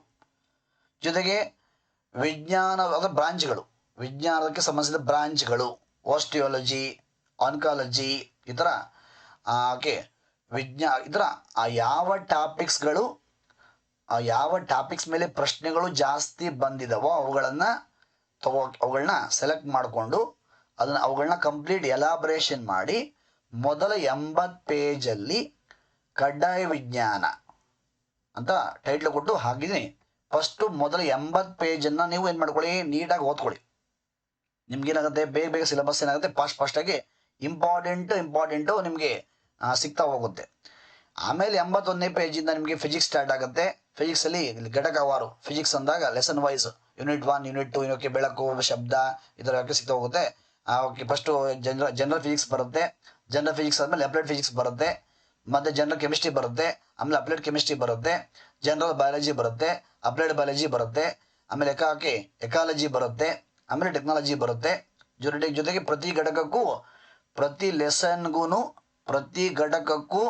ಜೊತೆಗೆ ವಿಜ್ಞಾನ, ಅಂದರೆ ಬ್ರಾಂಚ್ಗಳು. ವಿಜ್ಞಾನಕ್ಕೆ ಸಂಬಂಧಿಸಿದ ಬ್ರಾಂಚ್ಗಳು ಆಸ್ಟಿಯೋಲಜಿ ಆನ್ಕಾಲಜಿ, ಈ ಥರ ಓಕೆ, ವಿಜ್ಞಾ, ಈ ಥರ ಆ ಯಾವ ಟಾಪಿಕ್ಸ್ಗಳು, ಆ ಯಾವ ಟಾಪಿಕ್ಸ್ ಮೇಲೆ ಪ್ರಶ್ನೆಗಳು ಜಾಸ್ತಿ ಬಂದಿದವೋ ಅವುಗಳನ್ನು ತಗೋ, ಅವುಗಳನ್ನ ಸೆಲೆಕ್ಟ್ ಮಾಡಿಕೊಂಡು ಅದನ್ನು ಅವುಗಳನ್ನ ಕಂಪ್ಲೀಟ್ ಎಲಾಬ್ರೇಷನ್ ಮಾಡಿ ಮೊದಲ ಎಂಬತ್ತು ಪೇಜಲ್ಲಿ ಕಡ್ಡಾಯ ವಿಜ್ಞಾನ ಅಂತ ಟೈಟ್ಲ್ ಕೊಟ್ಟು ಹಾಕಿದ್ದೀನಿ ಫಸ್ಟು ಮೊದಲ ಎಂಬತ್ತು ಪೇಜನ್ನು ನೀವು ಏನು ಮಾಡ್ಕೊಳ್ಳಿ? ನೀಟಾಗಿ ಓದ್ಕೊಳ್ಳಿ. ನಿಮ್ಗೇನಾಗುತ್ತೆ? ಬೇಗ ಬೇಗ ಸಿಲೆಬಸ್ ಏನಾಗುತ್ತೆ? ಫಾಸ್ಟ್ ಫಾಸ್ಟಾಗಿ ಇಂಪಾರ್ಟೆಂಟು ಇಂಪಾರ್ಟೆಂಟು ನಿಮಗೆ ಸಿಗ್ತಾ ಹೋಗುತ್ತೆ. ಆಮೇಲೆ ಎಂಬತ್ತೊಂದನೇ ಪೇಜಿಂದ ನಿಮಗೆ ಫಿಸಿಕ್ಸ್ ಸ್ಟಾರ್ಟ್ ಆಗುತ್ತೆ. ಫಿಸಿಕ್ಸಲ್ಲಿ ಘಟಕವಾರು ಫಿಸಿಕ್ಸ್ ಅಂದಾಗ lesson wise unit one unit two ಇವಕ್ಕೆ ಬೆಳಕು, ಶಬ್ದ, ಇದರ ಸಿಗ್ತಾ ಹೋಗುತ್ತೆ. ಓಕೆ ಫಸ್ಟು ಜನರ ಜನರಲ್ ಫಿಸಿಕ್ಸ್ ಬರುತ್ತೆ. ಜನರಲ್ ಫಿಸಿಕ್ಸ್ ಆದಮೇಲೆ ಅಪ್ಲೈಡ್ ಫಿಸಿಕ್ಸ್ ಬರುತ್ತೆ. ಮತ್ತು ಜನರಲ್ ಕೆಮಿಸ್ಟ್ರಿ ಬರುತ್ತೆ. ಆಮೇಲೆ ಅಪ್ಲೈಡ್ ಕೆಮಿಸ್ಟ್ರಿ ಬರುತ್ತೆ. ಜನರಲ್ ಬಯಾಲಜಿ ಬರುತ್ತೆ. ಅಪ್ಲೈಡ್ ಬಯಾಲಜಿ ಬರುತ್ತೆ. ಆಮೇಲೆ ಎಕಾಕೆ ಎಕಾಲಜಿ ಬರುತ್ತೆ. ಆಮೇಲೆ ಟೆಕ್ನಾಲಜಿ ಬರುತ್ತೆ. ಜೊತೆಗೆ ಜೊತೆಗೆ ಪ್ರತಿ ಘಟಕಕ್ಕೂ, ಪ್ರತಿ ಲೆಸನ್ಗೂ ಪ್ರತಿ ಘಟಕಕ್ಕೂ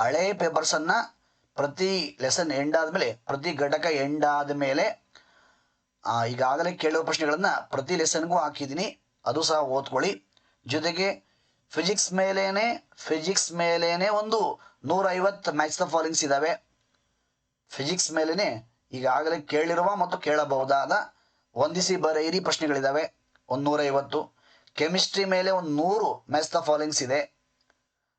ಹಳೆ ಪೇಪರ್ಸನ್ನು ಪ್ರತಿ ಲೆಸನ್ ಎಂಡ್ ಆದಮೇಲೆ, ಪ್ರತಿ ಘಟಕ ಎಂಡ್ ಆದಮೇಲೆ ಈಗಾಗಲೇ ಕೇಳುವ ಪ್ರಶ್ನೆಗಳನ್ನು ಪ್ರತಿ ಲೆಸನ್ಗೂ ಹಾಕಿದ್ದೀನಿ. ಅದು ಸಹ ಓದ್ಕೊಳ್ಳಿ. ಜೊತೆಗೆ ಫಿಸಿಕ್ಸ್ ಮೇಲೇನೆ ಫಿಸಿಕ್ಸ್ ಮೇಲೇನೆ ಒಂದು ನೂರೈವತ್ತು ಮ್ಯಾಚ್ ದ ಫಾಲಿಂಗ್ಸ್ ಇದ್ದಾವೆ ಫಿಸಿಕ್ಸ್ ಮೇಲೇನೆ ಈಗಾಗಲೇ ಕೇಳಿರುವ ಮತ್ತು ಕೇಳಬಹುದಾದ ಹೊಂದಿಸಿ ಬರೆಯಿರಿ ಪ್ರಶ್ನೆಗಳಿದ್ದಾವೆ ಒಂದು ನೂರೈವತ್ತು. ಕೆಮಿಸ್ಟ್ರಿ ಮೇಲೆ ಒಂದು ನೂರು ಮ್ಯಾಚ್ ದ ಫಾಲಿಂಗ್ಸ್ ಇದೆ.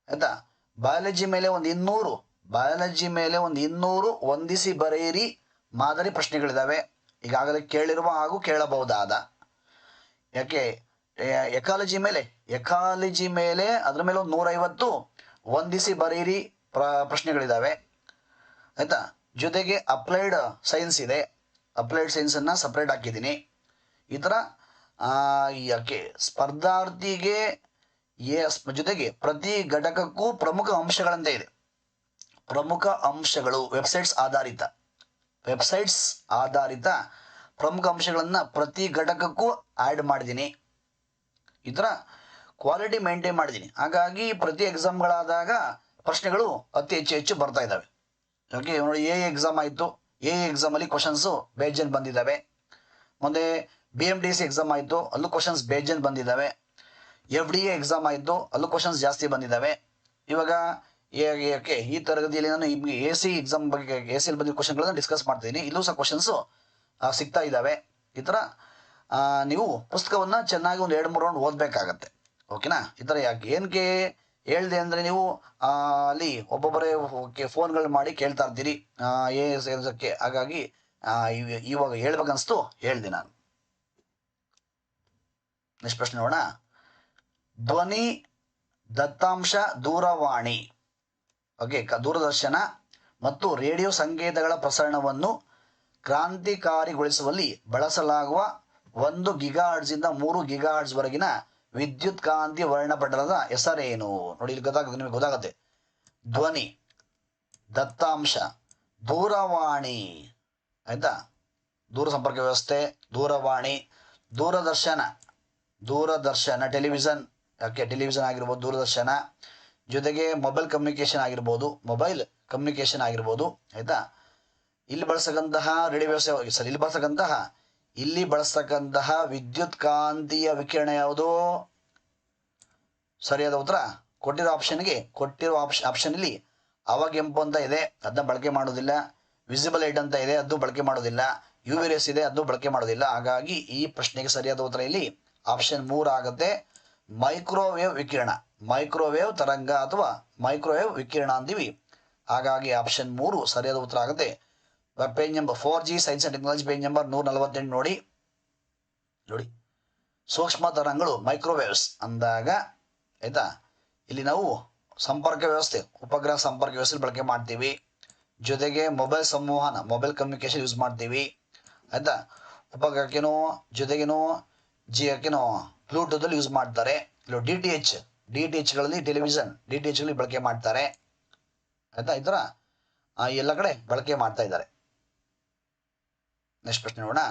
ಆಯ್ತಾ? ಬಯಾಲಜಿ ಮೇಲೆ ಒಂದು ಇನ್ನೂರು. ಬಯಾಲಜಿ ಮೇಲೆ ಒಂದು ಇನ್ನೂರು ಹೊಂದಿಸಿ ಬರೆಯಿರಿ ಮಾದರಿ ಪ್ರಶ್ನೆಗಳಿದ್ದಾವೆ ಈಗಾಗಲೇ ಕೇಳಿರುವ ಹಾಗೂ ಕೇಳಬಹುದಾದ. ಯಾಕೆ? ಎಕಾಲಜಿ ಮೇಲೆ ಎಕಾಲಜಿ ಮೇಲೆ ಅದ್ರ ಮೇಲೆ ಒಂದು ನೂರೈವತ್ತು ಹೊಂದಿಸಿ ಬರೀರಿ ಪ್ರ ಪ್ರಶ್ನೆಗಳಿದ್ದಾವೆ ಆಯ್ತಾ? ಜೊತೆಗೆ ಅಪ್ಲೈಡ್ ಸೈನ್ಸ್ ಇದೆ. ಅಪ್ಲೈಡ್ ಸೈನ್ಸನ್ನು ಸಪ್ರೇಟ್ ಹಾಕಿದ್ದೀನಿ. ಈ ಥರ ಯಾಕೆ, ಸ್ಪರ್ಧಾರ್ಥಿಗೆ ಜೊತೆಗೆ ಪ್ರತಿ ಘಟಕಕ್ಕೂ ಪ್ರಮುಖ ಅಂಶಗಳಂತೆ ಇದೆ. ಪ್ರಮುಖ ಅಂಶಗಳು, ವೆಬ್ಸೈಟ್ಸ್ ಆಧಾರಿತ. ವೆಬ್ಸೈಟ್ಸ್ ಆಧಾರಿತ ಪ್ರಮುಖ ಅಂಶಗಳನ್ನು ಪ್ರತಿ ಘಟಕಕ್ಕೂ ಆ್ಯಡ್ ಮಾಡಿದ್ದೀನಿ. ಈ ಥರ ಕ್ವಾಲಿಟಿ ಮೇಂಟೈನ್ ಮಾಡಿದ್ದೀನಿ. ಹಾಗಾಗಿ ಪ್ರತಿ ಎಕ್ಸಾಮ್ಗಳಾದಾಗ ಪ್ರಶ್ನೆಗಳು ಅತಿ ಹೆಚ್ಚು ಹೆಚ್ಚು ಬರ್ತಾ ಇದ್ದಾವೆ. ಓಕೆ ನೋಡಿ ಎ ಎಕ್ಸಾಮ್ ಆಯಿತು. ಎ ಎಕ್ಸಾಮಲ್ಲಿ ಕ್ವಶನ್ಸು ಬೇಜನ್ ಬಂದಿದ್ದಾವೆ. ಮುಂದೆ B M D C exam ಆಯಿತು. ಅಲ್ಲೂ ಕ್ವಶನ್ಸ್ ಬೇಜನ್ ಬಂದಿದ್ದಾವೆ. ಎಫ್ ಡಿ ಎ ಎಕ್ಸಾಮ್ ಆಯಿತು. ಅಲ್ಲೂ ಕ್ವಶನ್ಸ್ ಜಾಸ್ತಿ ಬಂದಿದ್ದಾವೆ. ಇವಾಗ ಓಕೆ ಈ ತರಗತಿಯಲ್ಲಿ ನಾನು ಎ ಸಿ ಎಕ್ಸಾಮ್ ಬಗ್ಗೆ ಎ ಸಿ ಬಂದಿರೋ ಕ್ವಶನ್ಗಳನ್ನು ಡಿಸ್ಕಸ್ ಮಾಡ್ತೀನಿ ಇಲ್ಲೂ ಸಹ ಕ್ವಶನ್ಸು ಸಿಗ್ತಾ ಇದ್ದಾವೆ. ಈ ಥರ ನೀವು ಪುಸ್ತಕವನ್ನು ಚೆನ್ನಾಗಿ ಒಂದು ಎರಡು ಮೂರು ರೌಂಡ್ ಓದಬೇಕಾಗತ್ತೆ. ಓಕೆನಾ? ಈ ಥರ ಯಾಕೆ ಏನಕ್ಕೆ ಹೇಳ್ದೆ ಅಂದರೆ ನೀವು ಅಲ್ಲಿ ಒಬ್ಬೊಬ್ಬರೇ ಫೋನ್ಗಳು ಮಾಡಿ ಕೇಳ್ತಾ ಇರ್ತೀರಿ. ಏ ಸೇರ್ಸೋಕ್ಕೆ ಹಾಗಾಗಿ ಇವಾಗ ಹೇಳ್ಬೇಕನ್ನಿಸ್ತು ಹೇಳ್ದೆ ನಾನು. ನೆಕ್ಸ್ಟ್ ಪ್ರಶ್ನೆ ನೋಡೋಣ. ಧ್ವನಿ, ದತ್ತಾಂಶ, ದೂರವಾಣಿ. ಓಕೆ ದೂರದರ್ಶನ ಮತ್ತು ರೇಡಿಯೋ ಸಂಕೇತಗಳ ಪ್ರಸರಣವನ್ನು ಕ್ರಾಂತಿಕಾರಿಗೊಳಿಸುವಲ್ಲಿ ಬಳಸಲಾಗುವ ಒಂದು ಗಿಗಾಹರ್ಡ್ಸಿಂದ ಮೂರು ಗಿಗಾಹರ್ಡ್ಸ್ವರೆಗಿನ ವಿದ್ಯುತ್ ಕಾಂತಿ ವರ್ಣಪಟಲದ ಹೆಸರೇನು? ನೋಡಿ, ಇಲ್ಲಿ ಗೊತ್ತಾಗುತ್ತೆ ನಿಮಗೆ ಗೊತ್ತಾಗುತ್ತೆ. ಧ್ವನಿ, ದತ್ತಾಂಶ, ದೂರವಾಣಿ, ಆಯ್ತಾ? ದೂರ ಸಂಪರ್ಕ ವ್ಯವಸ್ಥೆ, ದೂರವಾಣಿ, ದೂರದರ್ಶನ ದೂರದರ್ಶನ, ಟೆಲಿವಿಷನ್, ಯಾಕೆ ಟೆಲಿವಿಷನ್ ಆಗಿರ್ಬೋದು, ದೂರದರ್ಶನ, ಜೊತೆಗೆ ಮೊಬೈಲ್ ಕಮ್ಯುನಿಕೇಶನ್ ಆಗಿರ್ಬೋದು, ಮೊಬೈಲ್ ಕಮ್ಯುನಿಕೇಶನ್ ಆಗಿರ್ಬೋದು, ಆಯ್ತಾ? ಇಲ್ಲಿ ಬಳಸಕ್ಕಂತಹ ರೇಡಿಯೋ ವ್ಯವಸ್ಥೆ ಸರಿ ಇಲ್ಲಿ ಬಳಸತಕ್ಕಂತಹ ಇಲ್ಲಿ ಬಳಸ್ತಕ್ಕಂತಹ ವಿದ್ಯುತ್ ಕಾಂತೀಯ ವಿಕಿರಣ ಯಾವುದು? ಸರಿಯಾದ ಉತ್ತರ? ಕೊಟ್ಟಿರೋ ಆಪ್ಷನ್ಗೆ ಕೊಟ್ಟಿರೋ ಆಪ್ಷನ್ ಆಪ್ಷನಲ್ಲಿ ಅವಾಗೆಂಪು ಅಂತ ಇದೆ, ಅದನ್ನ ಬಳಕೆ ಮಾಡೋದಿಲ್ಲ ವಿಸಿಬಲ್ ಲೈಟ್ ಅಂತ ಇದೆ, ಅದು ಬಳಕೆ ಮಾಡೋದಿಲ್ಲ ಯು ವಿ ಇದೆ, ಅದು ಬಳಕೆ ಮಾಡೋದಿಲ್ಲ ಹಾಗಾಗಿ ಈ ಪ್ರಶ್ನೆಗೆ ಸರಿಯಾದ ಉತ್ತರ ಇಲ್ಲಿ ಆಪ್ಷನ್ ಮೂರು ಆಗುತ್ತೆ. ಮೈಕ್ರೋವೇವ್ ವಿಕಿರಣ. ಮೈಕ್ರೋವೇವ್ ತರಂಗ ಅಥವಾ ಮೈಕ್ರೋವೇವ್ ವಿಕಿರಣ ಅಂತೀವಿ. ಹಾಗಾಗಿ ಆಪ್ಷನ್ ಮೂರು ಸರಿಯಾದ ಉತ್ತರ ಆಗುತ್ತೆ. Page number four G science and technology page number ನೂರ ನಲವತ್ತೆಂಟು ನೋಡಿ. ನೋಡಿ. ಸೂಕ್ಷ್ಮ ತರಂಗಗಳು ಮೈಕ್ರೋವೇವ್ಸ್ ಅಂದಾಗ, ಆಯಿತಾ? ಇಲ್ಲಿ ನಾವು ಸಂಪರ್ಕ ವ್ಯವಸ್ಥೆ, ಉಪಗ್ರಹ ಸಂಪರ್ಕ ವ್ಯವಸ್ಥೆ ಬಳಕೆ ಮಾಡ್ತೀವಿ. ಜೊತೆಗೆ ಮೊಬೈಲ್ ಸಂವಹನ ಮೊಬೈಲ್ ಕಮ್ಯುನಿಕೇಶನ್ ಯೂಸ್ ಮಾಡ್ತೀವಿ. ಆಯಿತಾ? ಉಪಗ್ರಹಕ್ಕೇನೋ, ಜೊತೆಗೇನೋ ಜಿ ಬ್ಲೂಟೂತ್ ಬ್ಲೂಟೂತಲ್ಲಿ ಯೂಸ್ ಮಾಡ್ತಾರೆ. ಇಲ್ಲ D T H, D T ಎಚ್ಗಳಲ್ಲಿ television D T ಎಚ್ಗಳಲ್ಲಿ ಬಳಕೆ ಮಾಡ್ತಾರೆ. ಆಯಿತಾ? ಈ ಥರ ಎಲ್ಲ ಕಡೆ ಬಳಕೆ ಮಾಡ್ತಾ ಇದ್ದಾರೆ. ನೆಕ್ಸ್ಟ್ ಪ್ರಶ್ನೆ ನೋಡೋಣ.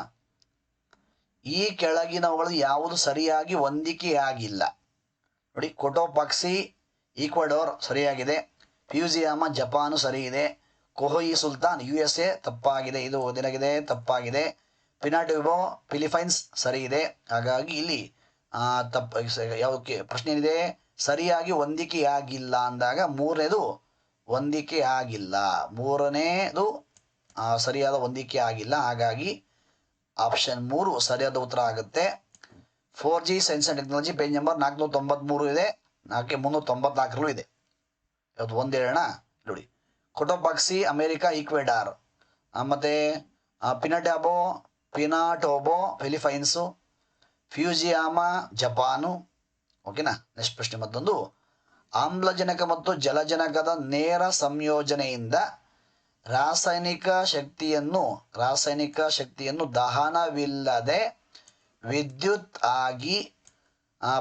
ಈ ಕೆಳಗಿನವುಗಳು ಯಾವುದು ಸರಿಯಾಗಿ ಹೊಂದಿಕೆಯಾಗಿಲ್ಲ. ನೋಡಿ, ಕೊಟೋಪಾಕ್ಸಿ ಈಕ್ವಡೋರ್ ಸರಿಯಾಗಿದೆ. ಫ್ಯೂಸಿಯಾಮ ಜಪಾನು ಸರಿ ಇದೆ ಕೊಹೊಯಿ ಸುಲ್ತಾನ್ ಯು ಎಸ್ ಎ ತಪ್ಪಾಗಿದೆ. ಇದು ಏನಾಗಿದೆ ತಪ್ಪಾಗಿದೆ. ಪಿನಾಟಿಬೋ ಫಿಲಿಪೈನ್ಸ್ ಸರಿ ಇದೆ ಹಾಗಾಗಿ ಇಲ್ಲಿ ತಪ್ಪ ಯಾವ ಪ್ರಶ್ನೆ ಏನಿದೆ? ಸರಿಯಾಗಿ ಹೊಂದಿಕೆಯಾಗಿಲ್ಲ ಅಂದಾಗ ಮೂರನೇದು ಹೊಂದಿಕೆ ಆಗಿಲ್ಲ ಮೂರನೇದು ಸರಿಯಾದ ಹೊಂದಿಕೆ ಆಗಿಲ್ಲ. ಹಾಗಾಗಿ ಆಪ್ಷನ್ ಮೂರು ಸರಿಯಾದ ಉತ್ತರ ಆಗುತ್ತೆ. Four G science and technology page number ನಾಲ್ಕುನೂರ ತೊಂಬತ್ತ್ಮೂರು ಇದೆ. ನಾಲ್ಕು ಮುನ್ನೂರ ತೊಂಬತ್ನಾಲ್ಕರಲ್ಲೂ ಇದೆ. ಇವತ್ತು ಒಂದು ಹೇಳೋಣ. ನೋಡಿ. Cotopaxi, America, Ecuador. ಮತ್ತು ಪಿನಟ್ಯಾಬೋ, ಪಿನಾಟೋಬೋ ಫಿಲಿಪೈನ್ಸು ಫ್ಯೂಜಿಯಾಮಾ, ಜಪಾನು. ಓಕೆನಾ? ನೆಕ್ಸ್ಟ್ ಪ್ರಶ್ನೆ ಮತ್ತೊಂದು. ಆಮ್ಲಜನಕ ಮತ್ತು ಜಲಜನಕದ ನೇರ ಸಂಯೋಜನೆಯಿಂದ ರಾಸಾಯನಿಕ ಶಕ್ತಿಯನ್ನು ರಾಸಾಯನಿಕ ಶಕ್ತಿಯನ್ನು ದಹನವಿಲ್ಲದೆ ವಿದ್ಯುತ್ ಆಗಿ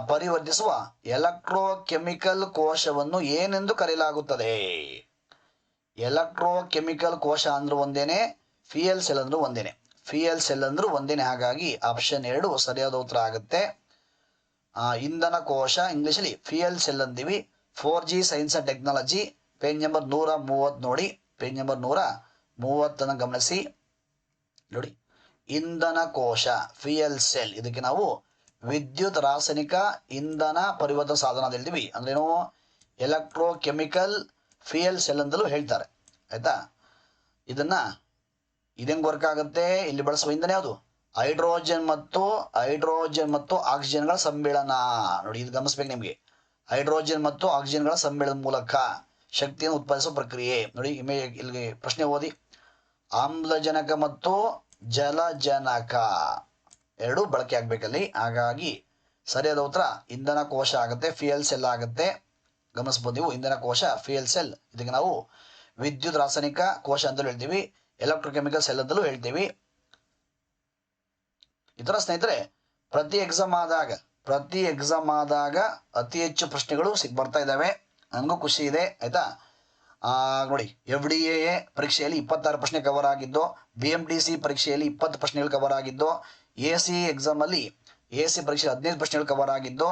ಪರಿವರ್ತಿಸುವ ಎಲೆಕ್ಟ್ರೋಕೆಮಿಕಲ್ ಕೋಶವನ್ನು ಏನೆಂದು ಕರೆಯಲಾಗುತ್ತದೆ? ಎಲೆಕ್ಟ್ರೋಕೆಮಿಕಲ್ ಕೋಶ ಅಂದ್ರೂ ಒಂದೇನೆ ಫಿಯಲ್ ಸೆಲ್ ಅಂದ್ರೂ ಒಂದೇನೆ. ಫಿಯಲ್ ಸೆಲ್ ಅಂದ್ರೂ ಒಂದೇನೆ, ಹಾಗಾಗಿ ಆಪ್ಷನ್ ಎರಡು ಸರಿಯಾದ ಉತ್ತರ ಆಗುತ್ತೆ. ಇಂಧನ ಕೋಶ ಇಂಗ್ಲಿಷಲ್ಲಿ ಫಿಯಲ್ ಸೆಲ್ ಅಂತೀವಿ. Four G science and technology page number ನೂರ ಮೂವತ್ತು ನೋಡಿ. ಪೇಜ್ ನಂಬರ್ ನೂರ ಮೂವತ್ತನ್ನು ಗಮನಿಸಿ. ನೋಡಿ, ಇಂಧನ ಕೋಶ ಫಿಯಲ್ ಸೆಲ್ ಇದಕ್ಕೆ ನಾವು ವಿದ್ಯುತ್ ರಾಸಾಯನಿಕ ಇಂಧನ ಪರಿವರ್ತನ ಸಾಧನ ಅಂತ ಹೇಳ್ತೀವಿ. ಅಂದ್ರೇನು ಎಲೆಕ್ಟ್ರೋ ಕೆಮಿಕಲ್ ಫಿಯಲ್ ಸೆಲ್ ಅಂತಲೂ ಹೇಳ್ತಾರೆ. ಆಯ್ತಾ? ಇದನ್ನ ಇದಂಗೆ ವರ್ಕ್ ಆಗುತ್ತೆ? ಇಲ್ಲಿ ಬಳಸುವ ಇಂಧನ ಯಾವುದು? ಹೈಡ್ರೋಜನ್ ಮತ್ತು ಹೈಡ್ರೋಜನ್ ಮತ್ತು ಆಕ್ಸಿಜನ್ಗಳ ಸಮ್ಮಿಳನ. ನೋಡಿ, ಇದು ಗಮನಿಸ್ಬೇಕು ನಿಮಗೆ. ಹೈಡ್ರೋಜನ್ ಮತ್ತು ಆಕ್ಸಿಜನ್ಗಳ ಸಮ್ಮಿಳನ ಮೂಲಕ. ಶಕ್ತಿಯನ್ನು ಉತ್ಪಾದಿಸುವ ಪ್ರಕ್ರಿಯೆ. ನೋಡಿ ಇಮೇ ಇಲ್ಲಿ ಪ್ರಶ್ನೆ ಓದಿ. ಆಮ್ಲಜನಕ ಮತ್ತು ಜಲಜನಕ ಎರಡೂ ಬಳಕೆ ಆಗ್ಬೇಕಲ್ಲಿ. ಹಾಗಾಗಿ ಸರಿಯಾದ ಉತ್ತರ, ಇಂಧನ ಕೋಶ ಆಗುತ್ತೆ ಫಿಯಲ್ ಸೆಲ್ ಆಗುತ್ತೆ. ಗಮನಿಸ್ಬೋದು ನೀವು, ಇಂಧನ ಕೋಶ ಫಿಯಲ್ ಸೆಲ್ ಇದಕ್ಕೆ ನಾವು ವಿದ್ಯುತ್, ರಾಸಾಯನಿಕ ಕೋಶ ಅಂತಲೂ ಹೇಳ್ತೀವಿ ಎಲೆಕ್ಟ್ರೋಕೆಮಿಕಲ್ ಸೆಲ್ ಅಂತಲೂ ಹೇಳ್ತೀವಿ. ಇತರ ಸ್ನೇಹಿತರೆ, ಪ್ರತಿ ಎಕ್ಸಾಮ್ ಆದಾಗ, ಪ್ರತಿ ಎಕ್ಸಾಮ್ ಆದಾಗ ಅತಿ ಹೆಚ್ಚು ಪ್ರಶ್ನೆಗಳು ಸಿಗ್ ಬರ್ತಾ ಇದ್ದಾವೆ. ನನಗೂ ಖುಷಿ ಇದೆ, ಆಯ್ತಾ? ನೋಡಿ ಎಫ್ ಡಿ ಎ ಪರೀಕ್ಷೆಯಲ್ಲಿ ಇಪ್ಪತ್ತಾರು ಪ್ರಶ್ನೆ ಕವರ್ ಆಗಿದ್ದು ಬಿ ಎಂ ಡಿ ಸಿ ಪರೀಕ್ಷೆಯಲ್ಲಿ ಇಪ್ಪತ್ತು ಪ್ರಶ್ನೆಗಳು ಕವರ್ ಆಗಿದ್ದು ಎ ಸಿ ಎಕ್ಸಾಮಲ್ಲಿ ಎ ಸಿ ಪರೀಕ್ಷೆ ಹದಿನೈದು ಪ್ರಶ್ನೆಗಳು ಕವರ್ ಆಗಿದ್ದು,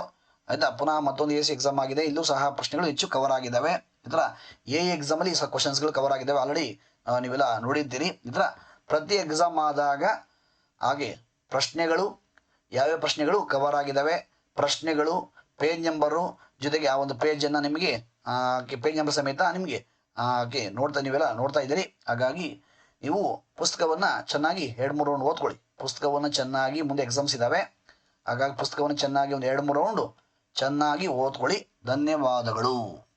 ಆಯ್ತಾ? ಪುನಃ ಮತ್ತೊಂದು ಎ ಸಿ ಎಕ್ಸಾಮ್ ಆಗಿದೆ. ಇಲ್ಲೂ ಸಹ ಪ್ರಶ್ನೆಗಳು ಹೆಚ್ಚು ಕವರ್ ಆಗಿದ್ದಾವೆ. ಈ ಥರ ಎ ಎಕ್ಸಾಮಲ್ಲಿ ಸಹ ಕ್ವಶನ್ಸ್ಗಳು ಕವರ್ ಆಗಿದ್ದಾವೆ. ಆಲ್ರೆಡಿ ನೀವೆಲ್ಲ ನೋಡಿದ್ದೀರಿ. ಇದರ ಪ್ರತಿ ಎಕ್ಸಾಮ್ ಆದಾಗ ಹಾಗೆ ಪ್ರಶ್ನೆಗಳು, ಯಾವ್ಯಾವ ಪ್ರಶ್ನೆಗಳು ಕವರ್ ಆಗಿದ್ದಾವೆ? ಪ್ರಶ್ನೆಗಳು ಪೇಜ್ ನಂಬರು ಜೊತೆಗೆ ಆ ಒಂದು ಪೇಜನ್ನು ನಿಮಗೆ ಪೇಜ್ ನಂಬರ್ ಸಮೇತ ನಿಮಗೆ ಆಕೆ ನೋಡ್ತಾ ನೀವೆಲ್ಲ ನೋಡ್ತಾ ಇದ್ದೀರಿ. ಹಾಗಾಗಿ ನೀವು ಪುಸ್ತಕವನ್ನು ಚೆನ್ನಾಗಿ ಎರಡು ಮೂರು ರೌಂಡ್ ಓದ್ಕೊಳ್ಳಿ. ಪುಸ್ತಕವನ್ನು ಚೆನ್ನಾಗಿ ಮುಂದೆ ಎಕ್ಸಾಮ್ಸ್ ಇದ್ದಾವೆ ಹಾಗಾಗಿ ಪುಸ್ತಕವನ್ನು ಚೆನ್ನಾಗಿ ಒಂದು ಎರಡು ಮೂರು ರೌಂಡು ಚೆನ್ನಾಗಿ ಓದ್ಕೊಳ್ಳಿ. ಧನ್ಯವಾದಗಳು.